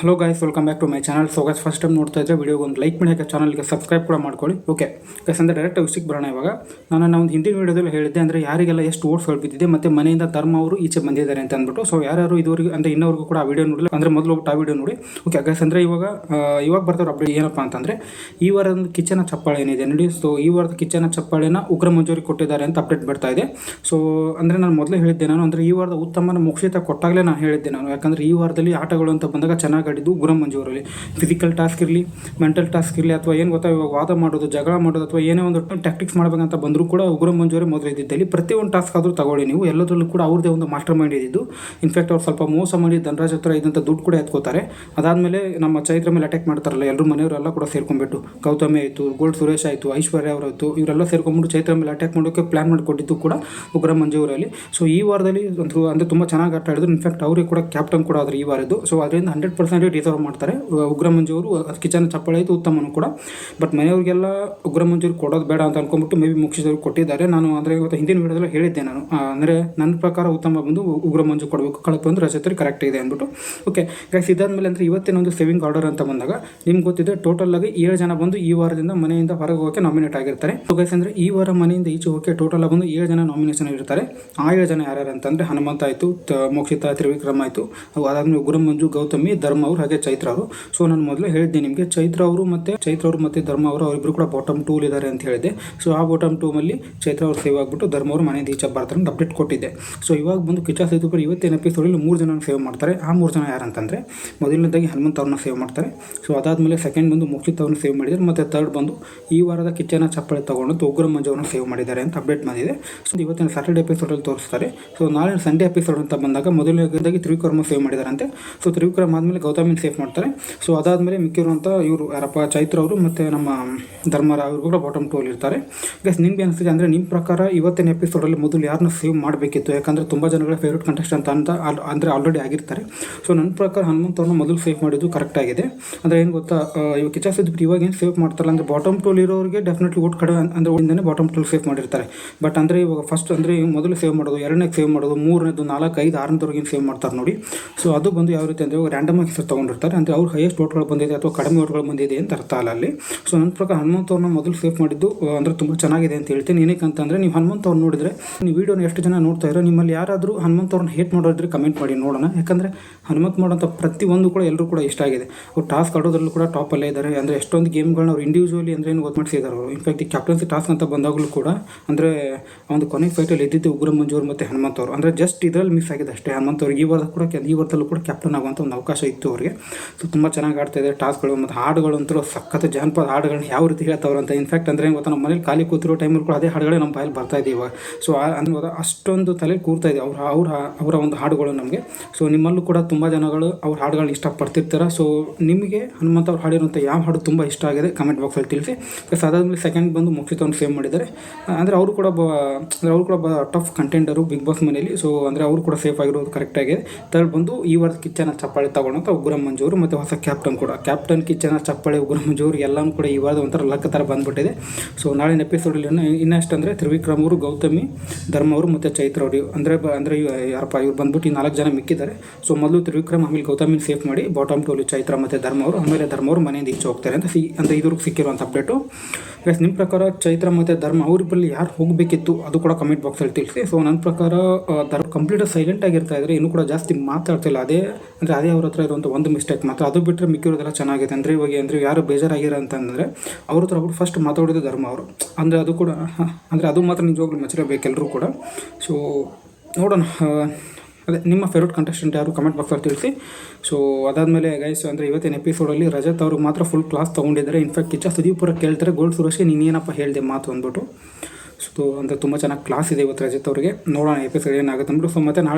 Hello guys welcome back to my channel so guys first time ನೋಡ್ತಾ ಇದ್ದರೆ ವಿಡಿಯೋಗೆ ಒಂದು ಲೈಕ್ ಮಾಡಿ ಹಾಕಿ ಚಾನಲ್ಗೆ ಸಬ್ಸ್ಕ್ರೈಬ್ ಕೂಡ ಮಾಡ್ಕೊಳ್ಳಿ. ಓಕೆ ಗೈಸ್ ಅಂದರೆ ಡೈರೆಕ್ಟ್ ವಿಷಯಕ್ಕೆ ಬರೋಣ ಇವಾಗ. ನಾನು ಒಂದು ಹಿಂದಿನ ವೀಡಿಯೋದಲ್ಲಿ ಹೇಳಿದ್ದೆ, ಅಂದರೆ ಯಾರಿಗೆಲ್ಲ ಎಷ್ಟು ಓಟ್ಸ್ ಬಿದ್ದಿದೆ ಮತ್ತು ಮನೆಯಿಂದ ಧರ್ಮ ಅವರು ಈಚೆ ಬಂದಿದ್ದಾರೆ ಅಂತ ಅಂದ್ಬಿಟ್ಟು. ಸೊ ಯಾರು ಇದುವರೆಗೆ, ಅಂದರೆ ಇನ್ನವರೆಗೂ ಕೂಡ ಆ ವಿಡಿಯೋ ನೋಡಲಿ ಅಂದರೆ ಮೊದಲು ಹೋಗ್ಬಿಟ್ಟು ಆ ವಿಡಿಯೋ ನೋಡಿ. ಓಕೆ ಗೈಸ್ ಅಂದರೆ ಇವಾಗ ಇವಾಗ ಬರ್ತಾರೋ ಅಪ್ಡೇಟ್ ಏನಪ್ಪ ಅಂತಂದರೆ, ಈ ವಾರದ ಕಿಚನ ಚಪ್ಪಾಳೆ ಏನಿದೆ ನೋಡಿ. ಸೊ ಈ ವಾರದ ಕಿಚನ ಚಪ್ಪಾಳೆನ ಉಗ್ರ ಮಂಜೂರಿ ಕೊಟ್ಟಿದ್ದಾರೆ ಅಂತ ಅಪ್ಡೇಟ್ ಬರ್ತಾ ಇದೆ. ಸೊ ಅಂದರೆ ನಾನು ಮೊದಲೇ ಹೇಳಿದ್ದೆ ನಾನು, ಅಂದರೆ ಈ ವಾರದ ಉತ್ತಮನ ಮುಕ್ಷಿತ ಕೊಟ್ಟಾಗಲೇ ನಾನು ಹೇಳಿದ್ದೆ ನಾನು. ಯಾಕಂದರೆ ಈ ವಾರದಲ್ಲಿ ಆಟಗಳು ಅಂತ ಬಂದಾಗ ಚೆನ್ನಾಗಿ ಆಡಿದ್ದು ಉಗ್ರ ಮಂಜೂರಲ್ಲಿ ಫಿಸಿಕಲ್ ಟಾಸ್ಕ್ ಇರಲಿ ಮೆಂಟಲ್ ಟಾಸ್ಕ್ ಇರಲಿ, ಅಥವಾ ಏನು ಗೊತ್ತಾ, ಇವಾಗ ವಾದ ಮಾಡೋದು, ಜಗಳ ಮಾಡೋದು, ಅಥವಾ ಏನೇ ಒಂದು ಟ್ಯಾಕ್ಟಿಕ್ಸ್ ಮಾಡಬೇಕಂತ ಬಂದರೂ ಕೂಡ ಉಗ್ರ ಮಂಜೂರಿ ಮೊದಲು ಇದ್ದಿದ್ದಲ್ಲಿ ಪ್ರತಿಯೊಂದು ಟಾಸ್ಕ್ ಆದರೂ ತಗೊಳ್ಳಿ ನೀವು. ಎಲ್ಲದರಲ್ಲೂ ಕೂಡ ಅವ್ರದ್ದೇ ಒಂದು ಮಾಸ್ಟರ್ ಮೈಂಡ್ ಇದ್ದಿದ್ದು. ಇನ್ಫ್ಯಾಕ್ಟ್ ಅವ್ರು ಸ್ವಲ್ಪ ಮೋಸ ಮಾಡಿ ಧನರಾಜ್ ಹತ್ರ ಇದ್ದಂಥ ದುಡ್ಡು ಕೂಡ ಎತ್ಕೋತಾರೆ. ಅದಾದಮೇಲೆ ನಮ್ಮ ಚೈತ್ರ ಮೇಲೆ ಅಟ್ಯಾಕ್ ಮಾಡ್ತಾರಲ್ಲ ಎಲ್ಲರೂ ಮನೆಯವರೆಲ್ಲ ಕೂಡ ಸೇರ್ಕೊಂಡ್ಬಿಟ್ಟು. ಗೌತಮಿ ಆಯಿತು ಗೋಲ್ಡ್ ಸುರೇಶ್ ಆಯಿತು, ಐಶ್ವರ್ಯ ಅವರಾಯಿತು ಇವರೆಲ್ಲ ಸೇರ್ಕೊಂಡ್ಬಿಟ್ಟು ಚೈತ್ರ ಮೇಲೆ ಅಟ್ಯಾಕ್ ಮಾಡೋಕ್ಕೆ ಪ್ಲಾನ್ ಮಾಡಿಕೊಟ್ಟಿದ್ದು ಕೂಡ ಉಗ್ರ ಮಂಜೂರಲ್ಲಿ ಸೊ ಈ ವಾರದಲ್ಲಿ ಒಂದು, ಅಂದರೆ ತುಂಬ ಚೆನ್ನಾಗಿ ಆಟ ಆಡಿದ್ರು. ಇನ್ಫ್ಯಾಕ್ಟ್ ಅವರೇ ಕೂಡ ಕ್ಯಾಪ್ಟನ್ ಕೂಡ ಆದರೆ ಈ ವಾರದ್ದು. ಸೊ ಅದರಿಂದ ಹಂಡ್ರೆಡ್ ಡಿಸರ್ವ್ ಮಾಡ್ತಾರೆ. ಉಗ್ರಮಂಜು ಉಗ್ರ ಮಂಜು ಅವರು ಕಿಚನ್ ಚಪ್ಪಳೆ ಆಯಿತು ಉತ್ತಮನು ಕೂಡ. ಬಟ್ ಮನೆಯವರಿಗೆಲ್ಲ ಉಗ್ರ ಮಂಜೂರಿ ಕೊಡೋದು ಬೇಡ ಅಂತ ಅನ್ಕೊಂಡ್ಬಿಟ್ಟು ಮೇ ಬಿ ಮುಗಿಸಿದವರು ಕೊಟ್ಟಿದ್ದಾರೆ. ನಾನು ಅಂದರೆ ಇವತ್ತು ಹಿಂದಿನ ವಿಡಿಯೋದಲ್ಲಿ ಹೇಳಿದ್ದೆ ನಾನು. ಅಂದರೆ ನನ್ನ ಪ್ರಕಾರ ಉತ್ತಮ ಬಂದು ಉಗ್ರಮಂಜು ಉಗ್ರ ಮಂಜು ಕೊಡಬೇಕು. ಕಳಪೆ ಒಂದು ರಜತ್ರಿ ಕರೆಕ್ಟ್ ಇದೆ ಅಂದ್ಬಿಟ್ಟು. ಓಕೆ ಗೈಸ್ ಇದಾದ್ಮೇಲೆ ಅಂದರೆ ಇವತ್ತಿನ ಒಂದು ಸೇವಿಂಗ್ ಆರ್ಡರ್ ಅಂತ ಬಂದಾಗ ನಿಮ್ಗೆ ಗೊತ್ತಿದೆ ಟೋಟಲ್ ಆಗಿ ಏಳು ಜನ ಬಂದು ಈ ವಾರದಿಂದ ಮನೆಯಿಂದ ಹೊರಗೆ ಹೋಗೋಕೆ ನಾಮಿನೇಟ್ ಆಗಿರ್ತಾರೆ. ಸೊ ಗೈಸ್ ಅಂದರೆ ಈ ವಾರ ಮನೆಯಿಂದ ಈಚೆ ಹೋಗೋಕೆ ಟೋಟಲ್ ಆಗಿ ಬಂದು ಏಳು ಜನ ನಾಮಿನೇಷನ್ ಇರ್ತಾರೆ. ಆ ಏಳು ಜನ ಯಾರ್ಯಾರು ಅಂತಂದರೆ ಹನುಮಂತ ಆಯಿತು ಮೋಕ್ಷಿತ ತ್ರಿವಿಕ್ರಮ ಆಯಿತು. ಅದಾದ್ಮೇಲೆ ಉಗ್ರ ಮಂಜು, ಗೌತಮಿ, ಧರ್ಮ ಅವರು ಹಾಗೆ ಚೈತ್ರ ಅವರು. ಸೊ ನಾನು ಮೊದಲು ಹೇಳಿದ್ದೆ ನಿಮಗೆ, ಚೈತ್ರ ಅವರು ಮತ್ತು, ಚೈತ್ರ ಅವರು ಮತ್ತು ಧರ್ಮ ಅವರು ಅವರಿಬ್ಬರು ಕೂಡ ಬಾಟಮ್ ಟೂಲ್ ಇದ್ದಾರೆ ಅಂತ ಹೇಳಿದೆ ಸೊ ಆ ಬಾಟಮ್ ಟೂಮಲ್ಲಿ ಚೈತ್ರ ಅವರು ಸೇವ್ ಆಗಿಬಿಟ್ಟು ಧರ್ಮ ಅವರು ಮನೆಯಿಂದ ಈಚೆ ಬರ್ತಾರೆ ಅಂತ ಅಪ್ಡೇಟ್ ಕೊಟ್ಟಿದ್ದೆ. ಸೊ ಇವಾಗ ಬಂದು ಕಿಚ್ಚ ಕೂಡ ಇವತ್ತಿನ ಎಪಿಸೋಡಲ್ಲಿ ಮೂರು ಜನ ಸೇವ್ ಮಾಡ್ತಾರೆ. ಆ ಮೂರು ಜನ ಯಾರಂತಂದರೆ, ಮೊದಲನೇದಾಗಿ ಹನುಮಂತ ಅವ್ರನ್ನ ಸೇವ್ ಮಾಡ್ತಾರೆ. ಸೊ ಅದಾದಮೇಲೆ ಸೆಕೆಂಡ್ ಬಂದು ಮುಕ್ಷಿತ್ ಅವ್ರನ್ನ ಸೇವ್ ಮಾಡಿದ್ದಾರೆ. ಮತ್ತು ತರ್ಡ್ ಬಂದು ಈ ವಾರದ ಕಿಚನ ಚಪ್ಪಳೆ ತೊಗೊಂಡು ಉಗ್ರ ಮಂಜು ಅವ್ರನ್ನ ಸೇವ್ ಮಾಡಿದ್ದಾರೆ ಅಂತ ಅಪ್ಡೇಟ್ ಬಂದಿದೆ. ಸೊ ಇವತ್ತಿನ ಸ್ಯಾಟರ್ಡೆ ಎಪಿಸೋಡಲ್ಲಿ ತೋರಿಸ್ತಾರೆ. ಸೊ ನಾಳೆ ಸಂಡೇ ಎಪಿಸೋಡ್ ಅಂತ ಬಂದಾಗ ಮೊದಲನೇದಾಗಿ ತ್ರಿವಿಕ್ರಮ ಸೇವ್ ಮಾಡಿದಾರಂತೆ. ಸೊ ತ್ರಿವಿಕ್ರಮ್ ಆದಮೇಲೆ ಗೌತಮಿನ ಸೇವ್ ಮಾಡ್ತಾರೆ. ಸೊ ಅದಾದಮೇಲೆ ಮಿಕ್ಕಿರುವಂಥ ಇವರು ಯಾರಪ್ಪ, ಚೈತ್ರ ಅವರು ಮತ್ತು ನಮ್ಮ ಧರ್ಮರ ಅವರು ಕೂಡ ಬಾಟಮ್ ಅಲ್ಲಿ ಇರ್ತಾರೆ ಗಸ್ ನಿಮ್ಗೆ ಅನಿಸ್ತಿದೆ ಅಂದರೆ ನಿಮ್ಮ ಪ್ರಕಾರ ಇವತ್ತಿನ ಎಪಿಸೋಡಲ್ಲಿ ಮೊದಲು ಯಾರನ್ನ ಸೇವ್ ಮಾಡಬೇಕಿತ್ತು? ಯಾಕಂದರೆ ತುಂಬ ಜನಗಳ ಫೇವ್ರೇಟ್ ಕಂಟೆಸ್ಟೆಂಟ್ ಅಂತ ಅಲ್- ಅಂದರೆ ಆಲ್ರೆಡಿ ಆಗಿರ್ತಾರೆ. ಸೊ ನನ್ನ ಪ್ರಕಾರ ಹನುಮಂತ ಅವ್ರನ್ನ ಮೊದಲು ಸೇವ್ ಮಾಡಿದ್ದು ಕರೆಕ್ಟ್ ಆಗಿದೆ. ಅಂದರೆ ಏನು ಗೊತ್ತಾ ಇವಾಗ ಕಿಚ್ಚ ಸಿದ್ಬಿಟ್ಟು ಇವಾಗ ಏನು ಸೇವ್ ಮಾಡ್ತಾರಲ್ಲ, ಅಂದರೆ ಬಾಟಮ್ ಟೂಲ್ ಇರೋರಿಗೆ ಡೆಫಿನೆಟ್ಲಿ ಓಟ್ ಕಡೆ, ಅಂದರೆ ಇಂದನೇ ಬಾಟಮ್ ಟೂಲ್ ಸೇವ್ ಮಾಡಿರ್ತಾರೆ. ಬಟ್ ಅಂದರೆ ಇವಾಗ ಫಸ್ಟ್ ಅಂದರೆ ಮೊದಲು ಸೇವ್ ಮಾಡೋದು ಎರಡನೇ ಸೇವ್ ಮಾಡೋದು, ಮೂರನೇದು ನಾಲ್ಕು ಐದು ಆರನೇದವ್ರಿಗೆ ಸೇವ್ ಮಾಡ್ತಾರೆ ನೋಡಿ. ಸೊ ಅದು ಬಂದು ಯಾವ ರೀತಿ ಅಂದರೆ ರ್ಯಾಂಡಮ್ ಆಗಿ ಹೆಸರು ತೊಗೊಂಡಿರ್ತಾರೆ. ಅಂದರೆ ಅವ್ರು ಹೈಯೆಸ್ಟ್ ಓಟ್ಗಳು ಬಂದಿದೆ ಅಥವಾ ಕಡಿಮೆ ಓಟ್ಗಳು ಬಂದಿದೆ ಅಂತ ಅರ್ಥ ಅಲ್ಲ ಅಲ್ಲಿ. ಸೊ ನನ್ನ ಪ್ರಕಾರ ಹನುಮಂತ ಅವ್ರನ್ನ ಮೊದಲು ಸೇಫ್ ಮಾಡಿದ್ದು ಅಂದರೆ ತುಂಬ ಚೆನ್ನಾಗಿದೆ ಅಂತ ಹೇಳ್ತೀನಿ. ಏನಕ್ಕೆ ಅಂತಂದರೆ ನೀವು ಹನುಮಂತ ಅವ್ರು ನೋಡಿದರೆ, ನೀವು ವೀಡಿಯೋನ ಎಷ್ಟು ಜನ ನೋಡ್ತಾ ಇರೋ, ನಿಮ್ಮಲ್ಲಿ ಯಾರಾದರೂ ಹನುಮಂತ ಅವ್ರನ್ನ ಹೇಟ್ ಮಾಡೋದ್ರೆ ಕಮೆಂಟ್ ಮಾಡಿ ನೋಡೋಣ. ಯಾಕಂದರೆ ಹನುಮಂತ್ ಮಾಡೋಂಥ ಪ್ರತಿಯೊಂದು ಕೂಡ ಎಲ್ಲರೂ ಕೂಡ ಇಷ್ಟ ಆಗಿದೆ. ಅವ್ರು ಟಾಸ್ಕ್ ಆಡೋದ್ರಲ್ಲೂ ಕೂಡ ಟಾಪಲ್ಲೇ ಇದ್ದಾರೆ. ಅಂದರೆ ಎಷ್ಟೊಂದು ಗೇಮ್ಗಳನ್ನ ಅವ್ರು ಇಂಡಿವಿಜುವಲಿ ಅಂದರೆ ಏನು ಮಾಡಿಸಿದ್ದಾರೆ ಅವರು. ಇನ್ಫ್ಯಾಕ್ಟ್ ಈ ಕ್ಯಾಪ್ಟನ್ಸಿ ಟಾಸ್ಕ್ ಅಂತ ಬಂದಾಗಲೂ ಕೂಡ, ಅಂದರೆ ಒಂದು ಕೊನೆ ಫೈಟಲ್ಲಿ ಇದ್ದಿದ್ದು ಉಗ್ರ ಮಂಜೂರ್ ಮತ್ತು ಹನುಮಂತ ಅವರು. ಅಂದರೆ ಜಸ್ಟ್ ಇದರಲ್ಲಿ ಮಿಸ್ ಆಗಿದೆ ಅಷ್ಟೇ. ಹನುಮಂತ ಅವ್ರಿಗೆ ಈ ವಾರ ಕೂಡ, ಈ ವಾರದಲ್ಲೂ ಕೂಡ ಕ್ಯಾಪ್ಟನ್ ಆಗುವಂಥ ಒಂದು ಅವಕಾಶ ಇತ್ತು ಅವರಿಗೆ. ಸೊ ತುಂಬ ಚೆನ್ನಾಗಿ ಆಡ್ತಾ ಇದೆ ಟಾಸ್ಕ್ಗಳು ಮತ್ತು ಹಾಡುಗಳು ಅಂತೂ ಸಖತ್ ಜಾನಪದ ಹಾಡುಗಳನ್ನ ಯಾವ ರೀತಿ ಹೇಳ್ತಾವ್ರೆ ಅಂತ. ಇನ್ಫ್ಯಾಕ್ಟ್ ಅಂದರೆ ಗೊತ್ತಾ, ನಮ್ಮ ಮನೇಲಿ ಖಾಲಿ ಕೂತಿರೋ ಟೈಮಲ್ಲಿ ಕೂಡ ಅದೇ ಹಾಡುಗಳೇ ನಮ್ಮ ಬಾಯಲ್ಲಿ ಬರ್ತಾ ಇದೆ ಇವಾಗ ಸೊ ಅಂದ್ರೆ ಅಷ್ಟೊಂದು ತಲೆ ಕೂರ್ತಾ ಇದೆ ಅವ್ರ ಅವ್ರ, ಅವರ ಒಂದು ಹಾಡುಗಳು ನಮಗೆ. ಸೊ ನಿಮ್ಮಲ್ಲೂ ಕೂಡ ತುಂಬ ಜನಗಳು ಅವ್ರ ಹಾಡುಗಳನ್ನ ಇಷ್ಟಪಡ್ತಿರ್ತಾರೆ. ಸೊ ನಿಮಗೆ ಹನುಮಂತ ಅವ್ರು ಹಾಡಿರುವಂಥ ಯಾವ ಹಾಡು ತುಂಬ ಇಷ್ಟ ಆಗಿದೆ ಕಮೆಂಟ್ ಬಾಕ್ಸಲ್ಲಿ ತಿಳಿಸಿ. ಪ್ಲಸ್ ಅದಾದಮೇಲೆ ಸೆಕೆಂಡ್ ಬಂದು ಮುಕ್ಷಿತವ್ರನ್ನ ಸೇವ್ ಮಾಡಿದ್ದಾರೆ. ಅಂದರೆ ಅವರು ಕೂಡ ಬ, ಅಂದರೆ ಅವರು ಕೂಡ ಟಫ್ ಕಂಟೆಂಟರು ಬಿಗ್ ಬಾಸ್ ಮನೆಯಲ್ಲಿ. ಸೊ ಅಂದರೆ ಅವರು ಕೂಡ ಸೇಫ್ ಆಗಿರೋದು ಕರೆಕ್ಟಾಗಿದೆ ತರ್ಡ್ ಬಂದು ಈ ವಾರದ ಕಿಚ್ಚನ ಚಪ್ಪಾಳೆ ತಗೊಂಡಂಥ ಉಗ್ರ ಮಂಜು ಅವರು ಮತ್ತು ಹೊಸ ಕ್ಯಾಪ್ಟನ್ ಕೂಡ. ಕ್ಯಾಪ್ಟನ್ ಕಿಚ್ಚನ, ಚಪ್ಪಳೆ ಉಗ್ರ ಮಂಜು ಅವರು ಎಲ್ಲನೂ ಕೂಡ ಈ ವಾರದ ಒಂಥರ ಲಕ್ಕ ಥರ ಬಂದ್ಬಿಟ್ಟಿದೆ. ಸೊ ನಾಳಿನ ಎಪಿಸೋಡಲ್ಲಿ ಇನ್ನಷ್ಟು ಅಂದರೆ ತ್ರಿವಿಕ್ರಮ್ ಅವರು, ಗೌತಮಿ, ಧರ್ಮ ಅವರು ಮತ್ತು ಚೈತ್ರ ಅವರು ಅಂದರೆ ಅಂದರೆ ಯಾರಪ್ಪ, ಇವ್ರು ಬಂದ್ಬಿಟ್ಟು ಈ ನಾಲ್ಕು ಜನ ಮಿಕ್ಕಿದ್ದಾರೆ. ಸೊ ಮೊದಲು ತ್ರಿವಿಕ್ರಮ್, ಆಮೇಲೆ ಗೌತಮಿನ ಸೇಫ್ ಮಾಡಿ ಬಾಟಮ್ ಟೋಲಿ ಚೈತ್ರ ಮತ್ತು ಧರ್ಮ ಅವರು, ಆಮೇಲೆ ಧರ್ಮ ಅವರು ಮನೆಯಿಂದ ಈಚೆ ಹೋಗ್ತಾರೆ ಅಂತ ಸಿ ಅಂದರೆ ಇದ್ರಿಗೆ ಸಿಕ್ಕಿರುವಂಥ ಅಪ್ಡೇಟು ಎಸ್ ನಿಮ್ಮ ಪ್ರಕಾರ ಚೈತ್ರ ಮತ್ತು ಧರ್ಮ ಅವರಿಬ್ಬರಲ್ಲಿ ಯಾರು ಹೋಗಬೇಕಿತ್ತು? ಅದು ಕೂಡ ಕಮೆಂಟ್ ಬಾಕ್ಸಲ್ಲಿ ತಿಳಿಸಿ. ಸೊ ನನ್ನ ಪ್ರಕಾರ ಧರ್ಮ ಕಂಪ್ಲೀಟ್ ಸೈಲೆಂಟ್ ಆಗಿರ್ತಾ ಇದ್ದಾರೆ ಇನ್ನೂ ಕೂಡ ಜಾಸ್ತಿ ಮಾತಾಡ್ತಿಲ್ಲ. ಅದೇ ಅಂದರೆ ಅದೇ ಅವ್ರ ಹತ್ರ ಇರುವಂಥ ಒಂದು ಮಿಸ್ಟೇಕ್ ಮಾತ್ರ. ಅದು ಬಿಟ್ಟರೆ ಮಿಕ್ಕಿರೋದೆಲ್ಲ ಚೆನ್ನಾಗಿದೆ. ಅಂದರೆ ಇವಾಗ ಅಂದರೆ ಯಾರು ಬೇಜಾರಾಗಿರೋ ಅಂತಂದರೆ ಅವ್ರ ಹತ್ರ ಅವ್ರು ಫಸ್ಟ್ ಮಾತಾಡೋದು ಧರ್ಮ ಅವರು. ಅಂದರೆ ಅದು ಕೂಡ ಅಂದರೆ ಅದು ಮಾತ್ರ ನಿಜವಾಗ್ಲೂ ಮೆಚ್ಚಲೇಬೇಕು ಎಲ್ಲರೂ ಕೂಡ. ಸೊ ನೋಡೋಣ. ಅದೇ ನಿಮ್ಮ ಫೇವ್ರೇಟ್ ಕಂಟೆಸ್ಟೆಂಟ್ ಯಾರು ಕಮೆಂಟ್ ಬಾಕ್ಸಲ್ಲಿ ತಿಳಿಸಿ. ಸೊ ಅದಾದಮೇಲೆ ಗೈಸ್ ಅಂದರೆ ಇವತ್ತಿನ ಎಪಿಸೋಡಲ್ಲಿ ರಜತ್ ಅವ್ರಿಗೆ ಮಾತ್ರ ಫುಲ್ ಕ್ಲಾಸ್ ತೊಗೊಂಡಿದ್ದಾರೆ. ಇನ್ಫ್ಯಾಕ್ಟ್ ಕಿಚ್ಚ ಸುದೀಪುರ ಕೇಳ್ತಾರೆ ಗೋಲ್ಡ್ ಸುರೇಶ್ಗೆ ನೀನೇನಪ್ಪ ಹೇಳಿದೆ ಮಾತು? ಅಂದ್ಬಿಟ್ಟು. ಸೊ ಅಂದರೆ ತುಂಬ ಚೆನ್ನಾಗಿ ಕ್ಲಾಸ್ ಇದೆ ಇವತ್ತು ರಜತ್ ಅವರಿಗೆ. ನೋಡೋಣ ಎಪಿಸೋಡ್ ಏನಾಗುತ್ತೆ. ಅಂದ್ಬಿಟ್ಟು ಸೊ ಮತ್ತೆ ನಾಳೆ